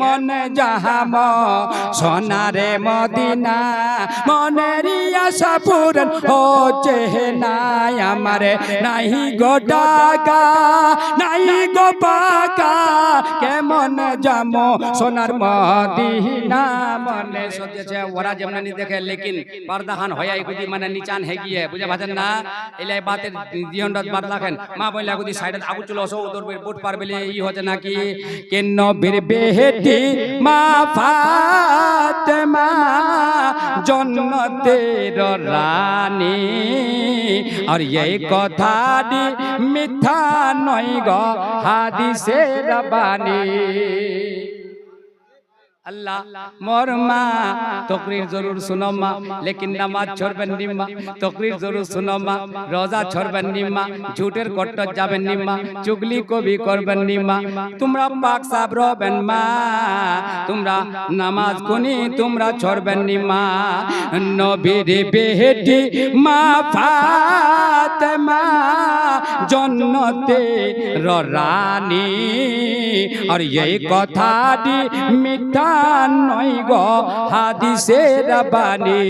মনে যাহাম সোনারে মদিনা, মনেরই আশা পূরণ হচ্ছে নাই আমারে। নাহি গো টাকা নাহি গো পাকা, কেমন যাম সোনার মদিনা। মনে সোচেছে ওরা যেমন দেখে, লেকিন পর্দাহান হয়াই গুদি মানে নিচান হে গিয়ে, বুঝে পাচ্ছেন না? এলাই বাতের জীবনটা বাদ রাখেন। মা বইলা গুদি সাইডে আগু চলে আসো ওদের বুট পারবে ই হচ্ছে নাকি? কেন বীর বেহেটি মা ফাতেমা জন্নতের রানী। আর এই কথাটি মিথ্যা নয় গ হাদিসের বাণী। আল্লাহ মোর মা তকরির জরুর শুনো মা লেকিন নামাজ ছড়বেন নিম্মা। তকরির জরুর শুনো মা রোজা ছড়বেন নিম্মা। ঝুটের কট্টর যাবেন নিম্মা। চুগলি কবি করবেন নিম্মা। তোমরা পাক সাব রবেন মা। তোমরা নামাজ কোনি তোমরা ছড়বেন নিম্মা। নবীর বেহেটি মা ফাতেমা। জন্নতে রানী আর এই কথাটি মিথ্যা নয় গো, হাদিসের বাণী।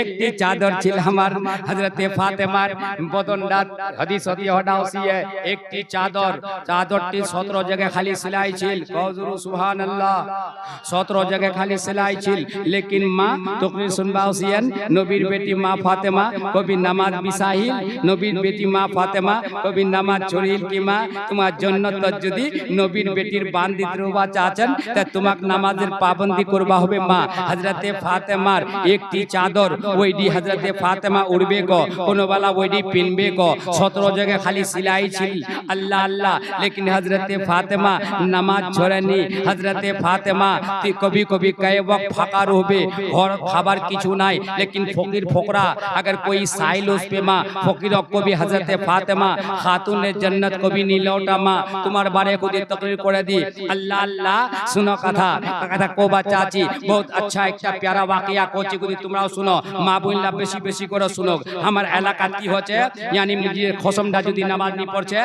একটি চাদর ছিল আমার, হযরতে ফাতেমার বদনটা হাদিস হতি হটাওসিয়ে একটি চাদর, চাদরটি 17 জায়গায় খালি সেলাই ছিল। কজরু সুবহানাল্লাহ। 17 জায়গায় খালি সেলাই ছিল। লেকিন মা, তকরির শুনবাওসিয়েন নবীর বেটি মা ফাতেমা, কবি নামাজ বিসাহিল নবীর বেটি মা ফাতেমা, কবি নামা চরিল কি মা তোমার জন্য তো যদি নবীর বেটির বান্দি দ্রুবাচ চাচন তা তোমাক নামাজের পাবন্দি করবা হবে মা। হাজরাতে ফাতেমার একটি চাদর, ওইডি হাজরাতে ফাতেমা উড়বে গ কোনোবেলা ওইডি পিনবে গ সতেরো জায়গায় খালি সিলাই ছিল। আল্লাহ আল্লাহ, লেকিন হাজরাতে ফাতেমা নামাজ ছড়েনি হাজরাতে ফাতেমা কবি কবি কয়ে বক ফাঁকা রহবে ঘর, খাবার কিছু নাই, লেকিন ফকির ফোকরা, আগের কই সাইল উস পে মা? ফকির কবি হাজার হজরতে ফাতেমা খাতুনে জন্নত কবি নীলটা মা তোমার বারে খুদি তকরির করে দি আল্লাহ আল্লাহ শুনো কথা। কথা। কোবা চাচি বহুত আচ্ছা একটা প্যারা ওয়াকিয়া কোচি গুদি তোমরাও শুনো। মা বোনলা বেশি বেশি করে শুনো আমার এলাকা কি হচ্ছে? ইয়ানি খসমটা যদি নামাজ নি পড়ছে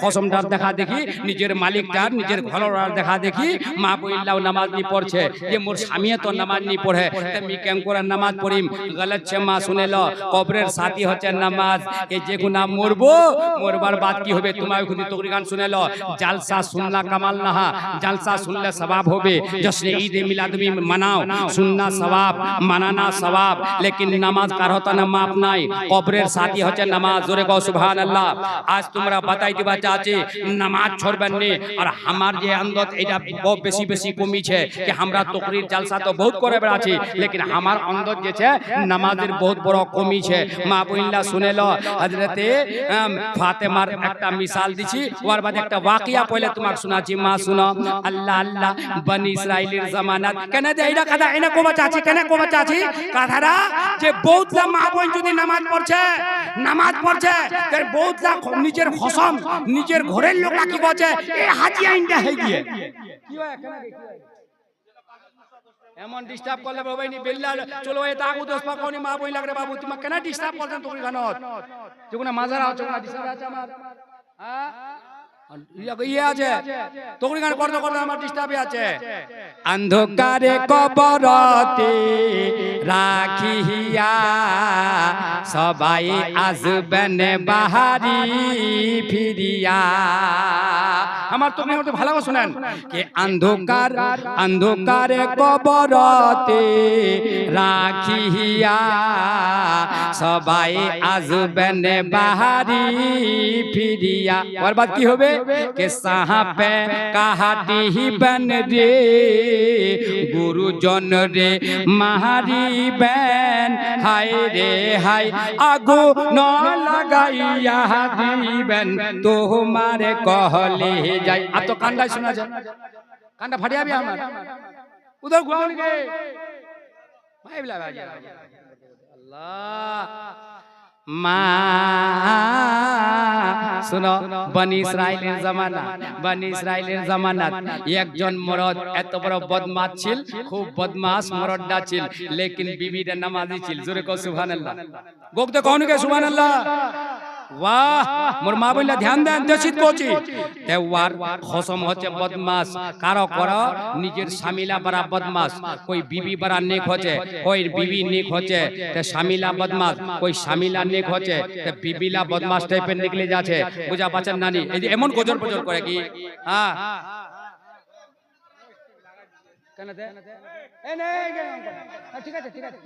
খসমটার দেখা দেখি নিজের মালিকটার নিজের ঘরওয়ার দেখা দেখি মা বোনলাও নামাজ নি পড়ছে। যে মোর স্বামীয়ে তো নামাজ নি পড়ে আমি কেম করে নামাজ পড়িম গলত ছে মা শুনেল কবরের সাথী হচ্ছে নামাজ এই যে গুণা মরবো? মরবার বাদ কি হবে? তোমার খুদি তকরি গান শুনে ল। জালসা শুনলা কামাল নাহা। জালসা শুনলে সবাব হবে। জশ্নে ঈদ মিলাদ তুমি মানাও। শুননা সবাব মানানা সবাব। লেকিন নামাজ কার হতা না মাপ নাই। কবরের সাথী হচ্ছে নামাজ। জোরে গো সুবহান আল্লাহ আজ তোমরা বাতাই দিবা চাচি। নামাজ ছড়বেন নি। আর আমার যে আন্দত এটা বহু বেশি বেশি কমিছে যে আমরা তকরির জালসা তো বহুত করে বেড়াচ্ছি। লেকিন আমার অন্দর যেছে নামাজের বহুত বড় কমিছে। মা বইল্লা ল। হজরতে আম, ফাতেমার একটা মিসাল দিছি ওর বাদে একটা ওয়াকিয়া পয়লে তোমার শোনাচ্ছি মা শুনো। আল্লাহ আল্লাহ বনি ইসরাইলের জামানাত। কেন যে এইটা কথা এনে কোবা চাচি কেন কোবা চাচি কথাটা যে বহুতলা মা বোন যদি নামাজ পড়ছে নামাজ পড়ছে তার খ- নিজের খসম নিজের ঘরের লোকরা কি বলছে? এ হাজি আইনটা হয়ে গিয়ে। কি হয়? কেন কি হয়? এমন ডিস্টার্ব করলে বাবাই নি চলো এ তাগু দোষ পাকাওনি মা বই লাগরে বাবু, তুমি কেন ডিস্টার্ব করছেন তুমি গানত যখন মাজার আছো না ডিস্টার্ব আছে আমার? হ্যাঁ? ইয়া- আছে? তখন গান করতে করতে আমার ডিস্টার্বে আছে। অন্ধকারে কবরতে সবাই আসবেন বাহারি ফিরিয়া। আমার তুমি আমাকে ভালো শুনেন যে অন্ধকার, অন্ধকারে কবরতে রাখিয়া। সবাই আসবেন বাহারি ফিরিয়া। ওর বাদ কি হবে? কে সাহাবে কাহাটিবেন রে? গুরুজন রে মাহারি বেন হায় রে, হায় আগু ন লাগাইয়া দিবেন তোমার কহলে যাই। আর তো কান্ডা শোনা যায়। কান্ডা ফাটিয়াবি আমার। উদর বিলা ভাই। আল্লাহ। মা, শুনো, বনি ইসরায়েলের জামানা, বনি ইসরায়েলের জামানা একজন মরদ এত বড় বদমাস ছিল, খুব বদমাস মরদটা ছিল, লেকিন বিবিটা নামাজি ছিল। জোরে কো সুবহানাল্লাহ। গোক তো কোন কে সুবহানাল্লাহ। वाह মোর মা বললা ধ্যান দেন তে ওয়ার হচ্ছে বদমাস কারও কর নিজের স্বামীলা বড়া বদমাস কই বিবি বড়া নেক কই বিবি নেক হচ্ছে তে স্বামীলা বদমাস কই স্বামীলা নেক হচ্ছে তে বিবিলা বদমাস টাইপের নিকলে যাচ্ছে বুঝা বাঁচেন নানি এমন গজর পজর করে কি ঠিক আছে ঠিক আছে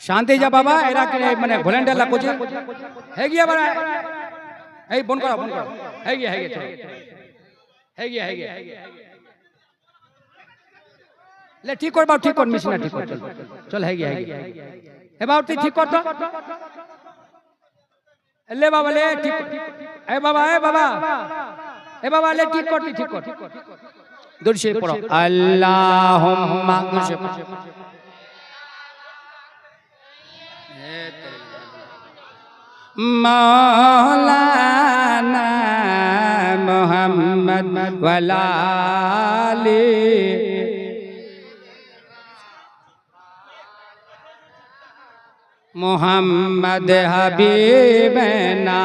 শান্তি যা বাবা, এরা মানে ভলেন্টিয়ার লা কোচে? হে গিয়া বাবা এই, বন করো বন করো। হে গিয়া হে গিয়া। হে গিয়া হে গিয়া। লে, ঠিক কর বাবা ঠিক কর মিশনা ঠিক কর, চল। হে গিয়া হে গিয়া। তুই ঠিক কর তো। লে বাবা লে ঠিক। এ বাবা এ বাবা। এ বাবা লে ঠিক কর ঠিক কর। দূর সে পড়ো। আল্লাহুম্মা। মাওলানা মুহাম্মদ ওয়ালালি মোহাম্মদ হাবিবনা।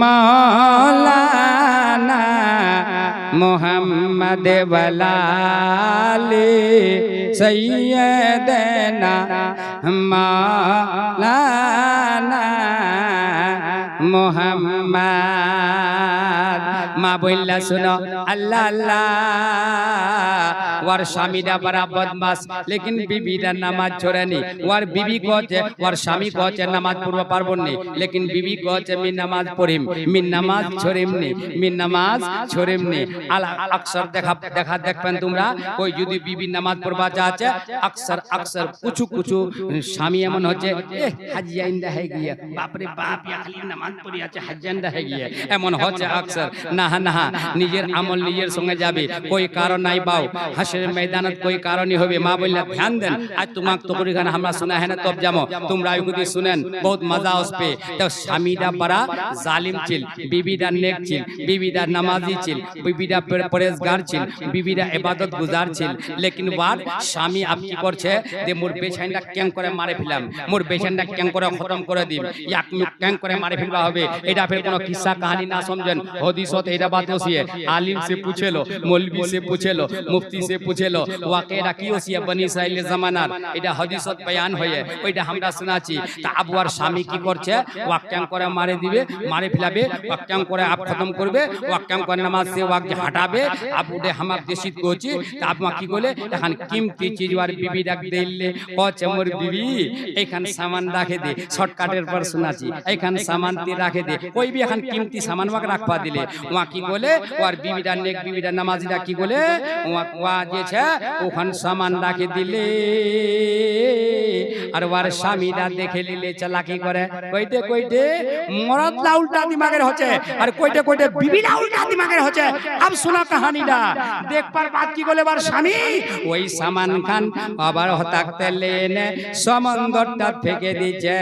মাওলানা মোহাম্মদ বলালে সৈয়দনা মাওলানা মোহাম্মদ মা বললা শুনো আল্লাহ আল্লাহ ওর স্বামীরা বড়া বদমাস লেকিন বিবিরা নামাজ ছোড়েনি ওর বিবি কছে ওর স্বামী কছে নামাজ পড়ব পারব নি। লেকিন বিবি কছে মি নামাজ পড়িম। মি নামাজ ছড়িম নি। মি নামাজ ছড়িম নি। আলা আকসর দেখা দেখা দেখবেন তোমরা। কই যদি বিবি নামাজ পড়বা চাচ্ছে আকসর আকসর কুছু কুছু স্বামী এমন হচ্ছে এ হাজিয়াইন্দা হয়ে গিয়া। বাপরে বাপ ইয়া খালি নামাজ পড়ি আছে হাজিয়াইন্দা হয়ে গিয়া এমন হচ্ছে আকসর না নিজের আমল নিজের সঙ্গে যাবে। কই কারণ নাই বাও? হাসের ময়দানত কই কারণই হবে? মা বললে ধ্যান দেন। আজ তোমাক গান আমরা শোনা হ্যাঁ তব তোমরা যদি শুনেন বহুত মজা আসবে। তো স্বামীরা পারা জালিম ছিল নেক ছিল নামাজি ছিল পরেজগার ছিল বিবিরা ইবাদত গুজার ছিল লেকিন বার স্বামী আপ কি করছে যে মোর বেছাইনটা কেন করে মারে ফেলাম মোর বেছাইনটা কেন করে খতম করে দিম ইয়াক কেন করে মারে ফেলবা হবে এটা ফের কোনো কাহিনী না সমঝেন হদিসত এটা বাত ওসিয়ে আলিম से पूछे लो मौलवी से पूछे लो मुफ्ती से पूछे लो वाकेरा কি ওসিয়ে বনি ইসরাইলের জামানার এটা হদিসত বয়ান হয়ে ওইটা আমরা শোনাছি তা আবুয়ার স্বামী কি করছে ওয়াক্যাং করে মারে দিবে মারে ফেলাবে ওয়াক্যাং করে আপ খতম করবে ওয়াক্যাং করে নামাজ সে ওয়াক হাঁটাবে আবুডে হামাক দেশিত কোচি তা আপমা কি বলে এখন কিমতি চিজ আর বিবি ডাক দিলে কচ্ছে মোর বিবি এইখান সামান রাখে দে শর্টকাটের পর শোনাছি এইখান সামান তি রাখে দে ওই বি এখন কিমতি সামান ওয়াক রাখবা দিলে ওয়া কি বলে? ওর বিবিটা নেক বিবিটা নামাজিটা কি বলে? ওয়া ওয়া যে ছে ওখান সামান রাখে দিলে। আর ওর স্বামীরা দেখে নিলে চালাকি করে? কইতে কইতে মরদলা উল্টা দিমাগের হচ্ছে আর কইতে কইতে বিবিলা উল্টা দিমাগের হচ্ছে। আব শোনা কাহানিটা। দেখবার বাদ কি বলে বার স্বামী? ওই সামান খান আবার হতাকতে লেনে সমন্দরটা ফেকে দিছে।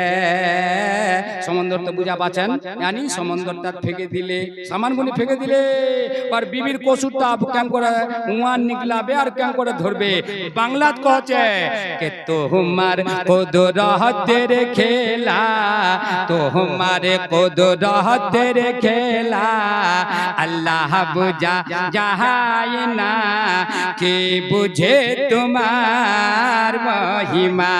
সমন্দর তো বুঝা পাচ্ছেন। জানি সমন্দরটা ফেকে দিলে সামানগুলি ফেকে দিলে আর বিবির কসুরটা কেন করে উয়ান নিকলাবে আর কেন করে ধরবে? বাংলাত কছে কে তো তোমার কুদরতের খেলা, তোমার কুদরতের খেলা, আল্লাহ বুঝা যাহাই না। কে বুঝে তোমার মহিমা?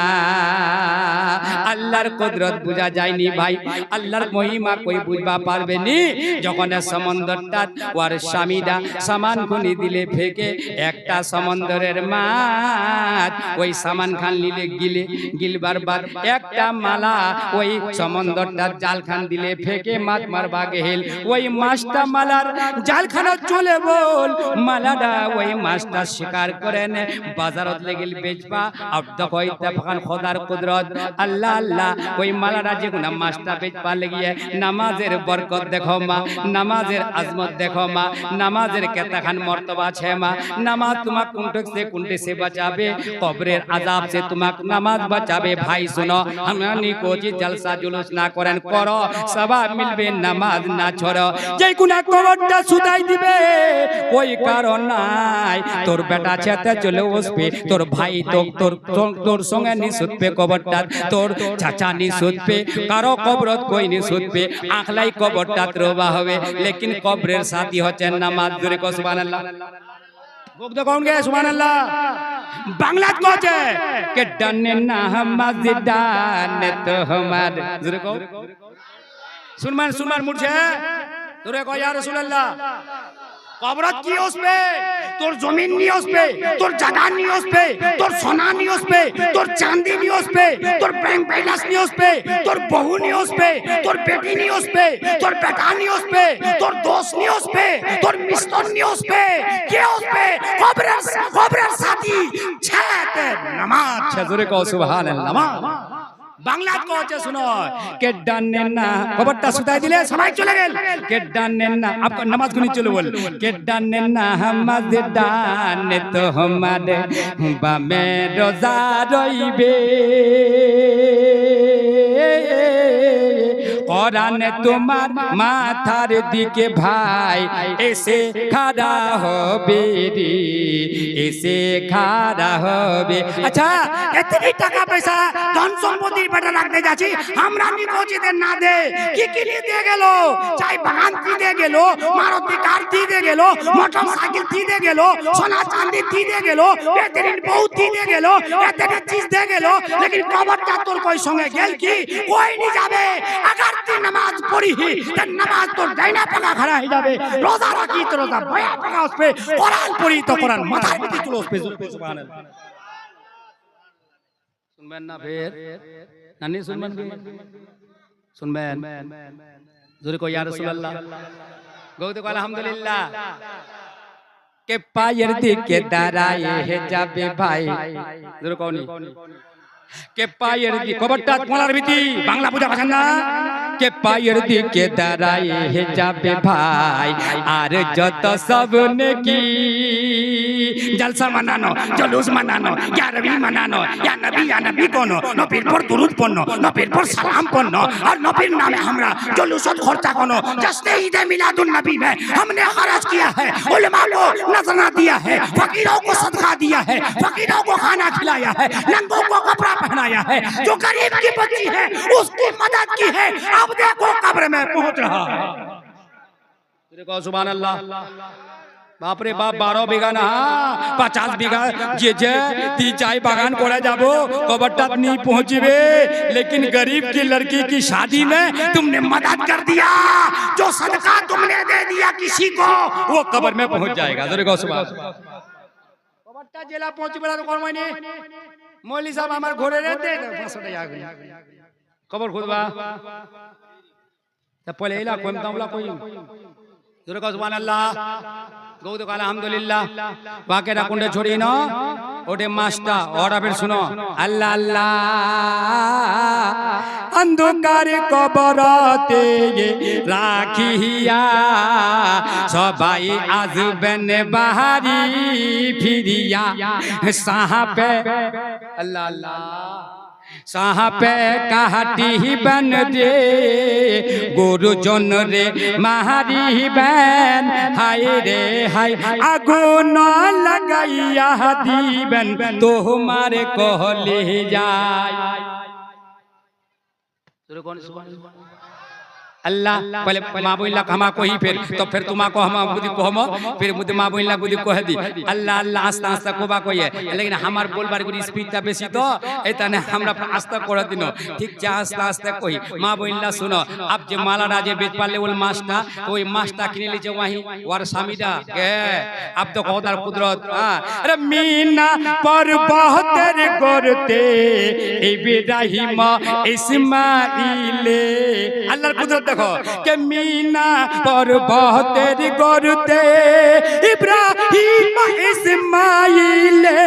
আল্লাহর কুদরত বুঝা যায়নি ভাই। আল্লাহর মহিমা কই বুঝবা পারবে নি? যখন সমন্দরটা ওর স্বামীরা সামান খুনি দিলে ফেকে, একটা সমন্দরের মাছ ওই সামান খান নিলে গিলে গিলবার বার একটা মালা ওই সমন্দরটা জাল খান দিলে ফেকে মাছ মারবা গেল ওই মাছটা মালার জালখানা চলে বল। মালাটা ওই মাছটা শিকার করে নে। বাজারত লেগেল বেচবা। আর দেখো ইত্তেফাকান খোদার কুদরত। আল্লাহ আল্লাহ ওই মালাটা যে কোনা মাছটা বেচবা লেগিয়ে নামাজের বরকত দেখো মা। নামাজের আজমত দেখো মা। নামাজের কেতাখান মর্তবা আছে মা। নামাজ তোমাক কুণ্ঠক সে কুণ্ঠে সে বাঁচাবে কবরের আজাব সে তোমাক নামাজ বাঁচাবে ভাই শুনো আমরা নিকোজি জলসা জুলুস না করেন, করো, সবাই মিলবে নামাজ না ছড়ো যে গুনা কবরটা সুদাই দিবে, ওই কারণ নাই। তোর বেটা চেতে চলে বসবে, তোর ভাই তোর তোর- তোর সঙ্গে নি সুতবে কবরটা, তোর চাচা নি সুতবে কারও কবরত কই নি সুতবে আখলাই কবরটা রোবা হবে। লেকিন কবরের সাথী হচ্ছে নামাজ জুড়ে কো সুবহানাল্লাহ। বুক কौन গে, সুবহানাল্লাহ। বাংলাত কোচে কে ডনে না হামাজ ডানে তো হমার জোরে কও। সুনমান সুনমান মুড়ছে তোরে কয় ইয়া রাসূলুল্লাহ। কবরত কি আসবে তোর জমিন নিয়ে আসবে তোর জায়গা নিয়ে আসবে তোর সোনা নিয়ে আসবে তোর চাঁদি নিয়ে আসবে তোর ব্যাংক ব্যালেন্স নিয়ে আসবে তোর বহু নিয়ে আসবে তোর বেটি নিয়ে আসবে তোর বেটা নিয়ে আসবে তোর দোষ নিয়ে আসবে তোর মিস্তর নিয়ে আসবে কে আসবে কবরের কবরের সাথী ছেতে নামাজ ছেজুরে কও সুবহানাল্লাহ বাংলা কোচে শুনো কে ডানে না? খবরটা সুতাই দিলে সবাই চলে গেল। কে নেন না? আপনার নামাজ গুনি চলে বল কে নেন না? হামাজ ডানে তো হমারে বামে রোজা রইবে। কোরআনে তোমার মাথার দিকে ভাই, এসে খাড়া হবে রে, এসে খাড়া হবে। আচ্ছা এতই টাকা পয়সা ধন সম্পত্তির বেটা রাখতে যাচ্ছি, আমরা নিকোচিদের না দে, কি কি দিয়ে গেল? চাই বাগান দিয়ে গেল, মারুতি কার দিয়ে গেল মোটর সাইকেল দিয়ে গেল, সোনা চাঁদি দিয়ে গেল এতদিন বউ দিয়ে গেল এতদিন চিজ দিয়ে গেল, লেকিন কবরটা তোর কই সঙ্গে গেল কি? কই নি যাবে? আগার তুই নামাজ পড়ি তার নামাজ তোর ডাইনা পাকা খাড়া হয়ে যাবে। রোজা রাখি তো রোজা বয়া পাকা আসবে। কোরআন পড়ি তো কোরআন মাথায় পিটি তুলো আসবে সুবহানাল্লাহ। শুনবেন না ফের। নানি শুনবেন শুনবেন। জোরে কই ইয়া রাসূলুল্লাহ। গৌতে কয় আলহামদুলিল্লাহ। কে পায়ের দিকে দাঁড়ায় হে যাবে ভাই। জোরে কওনি কে পায়ের দিকে কবরটা কোলার ভিতি বাংলা বুঝা পাছেন না? কে পায়ের দিকে দাঁড়ায় যাবে ভাই আর যত সব নেকি जलसा मनानो जुलूस मनानो या रवि मनानो या नबी या नबी पोनो न फिर पर दुरूद न फिर पर सलाम पढ़नो और न फिर नामे हमरा जुलूस खर्चा करो जश्न ईद मिलादुन नबी में हमने खर्च किया है उलमा को नजरना दिया है फकीरों को सदका दिया है फकीरों को खाना खिलाया है नंगों को कपड़ा पहनाया है जो गरीब की बच्ची है उसकी मदद की है अब देखो कब्र में पहुँच रहा है सुबह अल्लाह अल्लाह বাপরে বাপ বারো বিঘা না পঞ্চাশ বিঘা যে যে ती चाय बागान कोड़ा जाबो कबट्टा नहीं पहुंचबे लेकिन गरीब की लड़की की शादी में तुमने मदद कर दिया जो सदका तुमने दे दिया किसी को वो कब्र में पहुंच जाएगा जरूर गौ सुबह কবরটা জেলা পৌঁছবে না তো কর্মই নেই মৌলি সাহেব আমার ঘরে রেতে পাঁচশো টাকা আগুন কবর খুদবা তা পলে এলা কম দামলা কই জোরে কও সুবহানাল্লাহ গৌদ কাল আলহামদুলিল্লাহ বাকেরা কুন্ডে ছড়িয়ে ন ওটে মাসটা অরাবের শুনো। আল্লাহ আল্লাহ। অন্ধকার কবরতে রাখিয়া সবাই আসবেন বাহারি ফিরিয়া। সাহাবে। আল্লাহ আল্লাহ। সাহাপে কাহাটি বন রে গুরুজন রে মাহারি বেন হায় রে হাই আগুন লাগাইয়া দিবেন তোমার কহলে যায় अल्लाह पहले माँ बोला हमा को ही फिर तो फिर तुमा को हम गुदी कोहमो फिर मुझे माँ बोला गुदी कोह दी अल्लाह अल्लाह आस्ता आस्ता कोबा को ये लेकिन हमार बोलबार गुदी स्पीड ता बेसी तो एतने हमरा आस्ता कोड़ दिनो ठीक जा आस्ता आस्ता कोही माँ बोला सुनो अब जे माला राजे बेच पाले उल मास्टा कोई मास्टा किने ले जाओ वहीं वार सामीदा के अब तो कहोदार कुदरत अरे मीना पर बहुत तेरे करते इब्राहिम इस्माइल अल्लाह कुदरत দেখো কে মিনা পর্বতের গরুতে ইব্রাহিম ইসমাইলে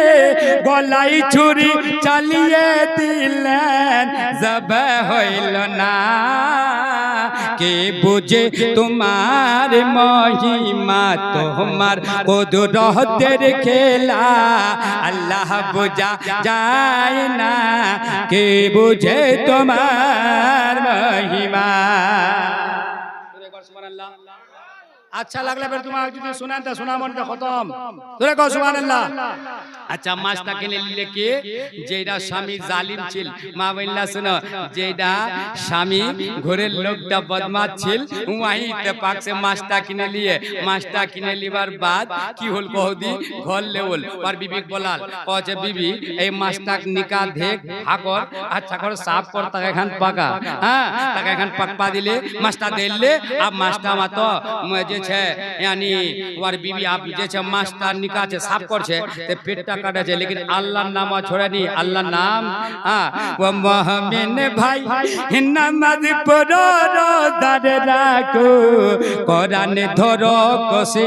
গলাই ছুরি চালিয়ে দিলেন। জব হইল না। কে বুঝে তোমার মহিমা, তোমার কুদরতের খেলা। আল্লাহ বোঝা যায় না কে বুঝে তোমার মহিমা। अच्छा लगला फिर तुम आज जो सुना था सुना मन का खत्म তোরে কও সুবহানাল্লাহ আচ্ছা মাছটা কিনে নিলে কে যেটা স্বামী জালিম ছিল মা বললা শোনো যেটা স্বামী ঘরের লোকটা বদমাশ ছিল ওয়াহিতে পাকছে মাছটা কিনে নিয়ে মাছটা কিনে লিবার বাদ কি হল কহদি ঘর লেওল আর বিবেক বলাল কছে বিবি এই মাছটা নিকা ধেক হাকর আচ্ছা করে সাফ কর তাকে এখান পাকা হ্যাঁ তাকে এখান পাকপা দিলে মাছটা দিলে আর মাছটা মাতো যে ছে यानी ওর বিবি আপ যে ছে মাছটা নিকাছে সাফ করছে, তে পেটটা কাটাছে লেকিন আল্লাহর নাম ছড়ানি আল্লাহর নাম? হ্যাঁ। ও মোহামেন ভাই নামাজ পড়ো, রোজার রাখো কোরআন ধরো কসে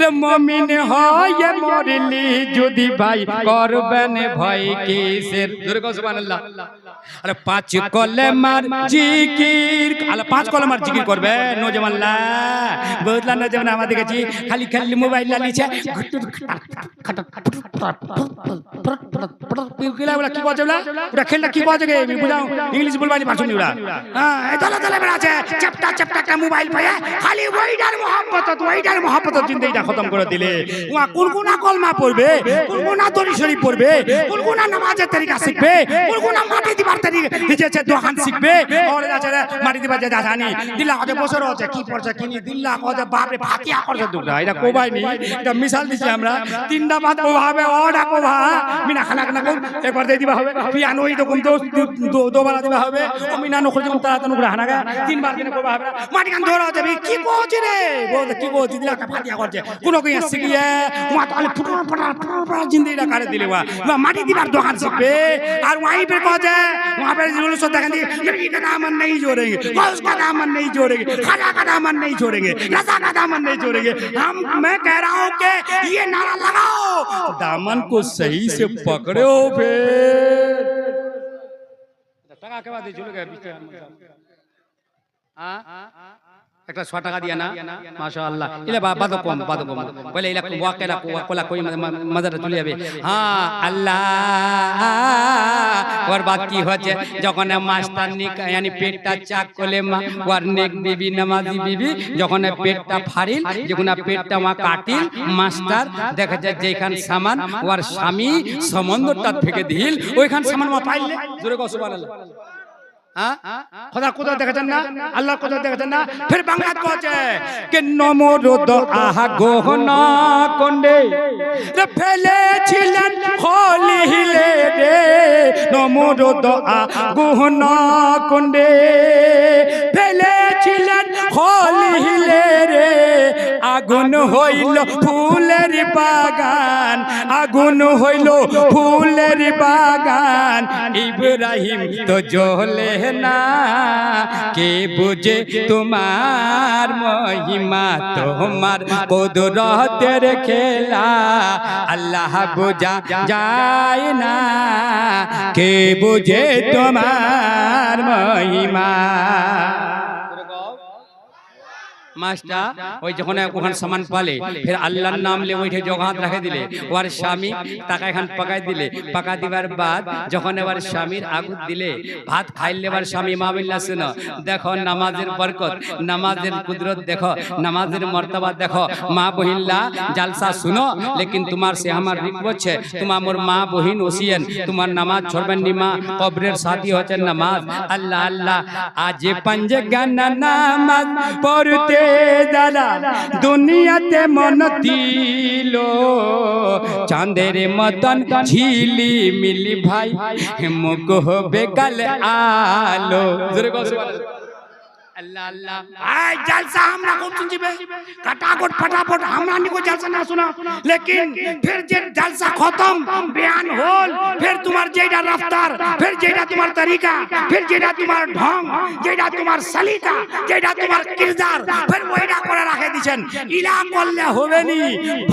রে মুমিন হয় মরলি যদি ভাই, করবেন ভয় কিসের? জোরে সুবহানাল্লাহ। আরে পাঁচ কলেমার জিকির আরে পাঁচ কলেমার জিকির করবে, নজমাল্লাহ। বুঝলা? নজমান আমাদের কাছে খালি খালি মোবাইল কি খেলটা কি বুঝাও ইংলিশ বলবানি ওরা হ্যাঁ একটা পায় খালি ওইটার ওইটার খতম করে দিলে কলমা পড়বে শরীফ পড়বে নামাজের তরিকা শিখবে কোন মাটি দিবার তরিকা নিজেছে দোকান শিখবে ওরে আছে মাটি দিবার যে জানি দিল্লা কত বছর আছে কি পড়ছে কি দিল্লা কত বাপরে ফাতিয়া করছে দুটা এটা কোবাই নি এটা মিশাল দিছি আমরা তিনটা বাদ কোভাবে ওটা কোভা মিনা খানা খানা কোন একবার দিয়ে দিবা হবে পিয়ানো এই রকম তো দোবারা দিবা হবে ও মিনা নখর যখন তারা তানু করে হানাগা তিনবার দিনে কোভা হবে না। মাটি কান ধরা যাবে কি কোচ রে বল কি কোচ দিলা একটা ফাতিয়া করছে কোন কই আসছে কি মা তাহলে ফুটো ফটা ফুটো ফটা জিন্দেগিটা কাটে দিলে ওয়া ওয়া মাটি দিবার দোকান শিখবে আর ওয়াই पे কোচে वहां पे जुलूस देखेंगे ये का दामन नहीं जोड़ेंगे गौस का दामन नहीं जोड़ेंगे खाजा का दामन नहीं छोड़ेंगे रजा ना दामन नहीं छोड़ेंगे हम, मैं कह रहा हूँ कि ये नारा लगाओ। दामन को सही से पकड़ो फिर। टका के बाद একটা ছ টাকা দিয়া না মাশা আল্লাহ বাবা তো কম বাদ কম। বলে ওয়াকেলা কোলা কই মাজারে চলে যাবে। হ্যাঁ আল্লাহ। ওর বাদ কি হচ্ছে যখন মাস্টার নিক यानी পেটটা চাক করলে মা ওর নেক বিবি নামাজি বিবি যখন পেটটা ফাড়িল যখন পেটটা মা কাটিল মাস্টার দেখা যায় যেখান সামান ওর স্বামী সমন্দরটা থেকে দিল ওইখান সামান মা পাইলে। জোরে হ্যাঁ? খোদা কোথাও দেখেছেন না? আল্লাহ কোথাও দেখেছেন না? ফির বাংলা কোচে কে নমরুদ আহা গহনা কন্ডে। রে ফেলেছিলেন খলিলে রে। নমরুদ আ গহনা কন্ডে। ফেলেছিলেন খলিলে রে। আগুন হইল ফুলের বাগান। আগুন হইল ফুলের বাগান। ইব্রাহিম তো জ্বলে না, কে বুঝে তোমার মহিমা? তোমার কদরতের খেলা আল্লাহ বোঝা যায় না। কে বুঝে তোমার মহিমা? মাছটা ওই যখন ওখান সামান পালে ফির আল্লাহর নাম লে ওইঠে জগাত রাখে দিলে। ওর স্বামী টাকা এখান পাকাই দিলে। পাকা দিবার বাদ যখন এবার স্বামীর আগুত দিলে ভাত খাইলে এবার স্বামী শুনো দেখো নামাজের বরকত। নামাজের কুদরত দেখো নামাজের মর্তবা দেখো মা বহিল্লা জালসা শুনো লেকিন তোমার সে আমার রিক বলছে তোমার মোর মা বহিন ওসিয়েন। তোমার নামাজ ছড়বেন নি মা কবরের সাথী হচ্ছে নামাজ। আল্লাহ আল্লাহ আজ পঞ্জ গান নামাজ পড়তে দাদা দুনিয়াতে মন দিল। চাঁদের মতন ঝিলি মিলি ভাই মুখ হবে কাল আলো। জোরে কও সুবহানাল্লাহ। আল্লাহ আল্লাহ आय जलसा हमरा को सुनजिबे कटाकट फटाफट हमरा नी को जलसा ना सुना लेकिन फिर जे जलसा खत्म बयान होल फिर तुम्हार जेडा रफ्तार फिर जेडा तुम्हार तरीका फिर जेडा तुम्हार ढंग जेडा तुम्हार सलीका जेडा तुम्हार किरदार फिर ওইটা করে রাখে দিছেন ইলা করলে হবে নি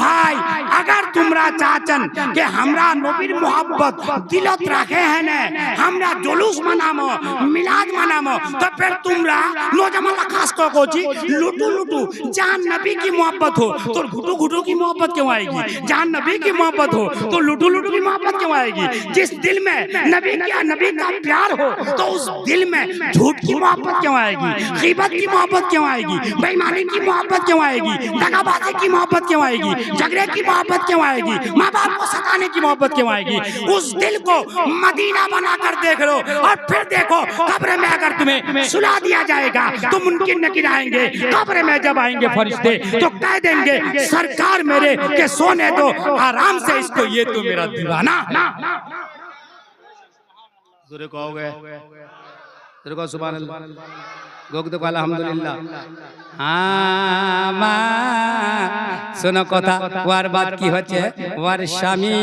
ভাই अगर তোমরা চাচন যে আমরা নবীর मोहब्बत দিলত রাখে হ্যাঁ না আমরা জুলুস মানামো মিলাদ মানামো তো फिर তোমরা जमाला खास कर कोची लुटू लुटू जान नबी की मोहब्बत हो तो घुटू घुटू की मोहब्बत क्यों आएगी जान नबी की मोहब्बत हो तो लुटू लुटू की मोहब्बत क्यों आएगी जिस दिल में नबी का नबी का प्यार हो तो उस दिल में झूठ की मोहब्बत क्यों आएगी गीबत की मोहब्बत क्यों आएगी बेईमानी की मोहब्बत क्यों आएगी दगाबाजी की मोहब्बत क्यों आएगी झगड़े की मोहब्बत क्यों आएगी माँ बाप को सताने की मोहब्बत क्यों आएगी उस दिल को मदीना बनाकर देख लो और फिर देखो कब्र में अगर तुम्हें सुला दिया जाएगा तो मुमकिन न गिराएंगे कब्र में जब आएंगे फरिश्ते तो कह देंगे सरकार मेरे के सोने दो आराम से इसको ये तो मेरा दीवाना জোরে কওগে জোরে কও সুবহানাল্লাহ গোক তো আলহামদুলিল্লাহ আমা শোনো কথা ওয়ার বাদ কি হচ্ছে ওয়ার স্বামী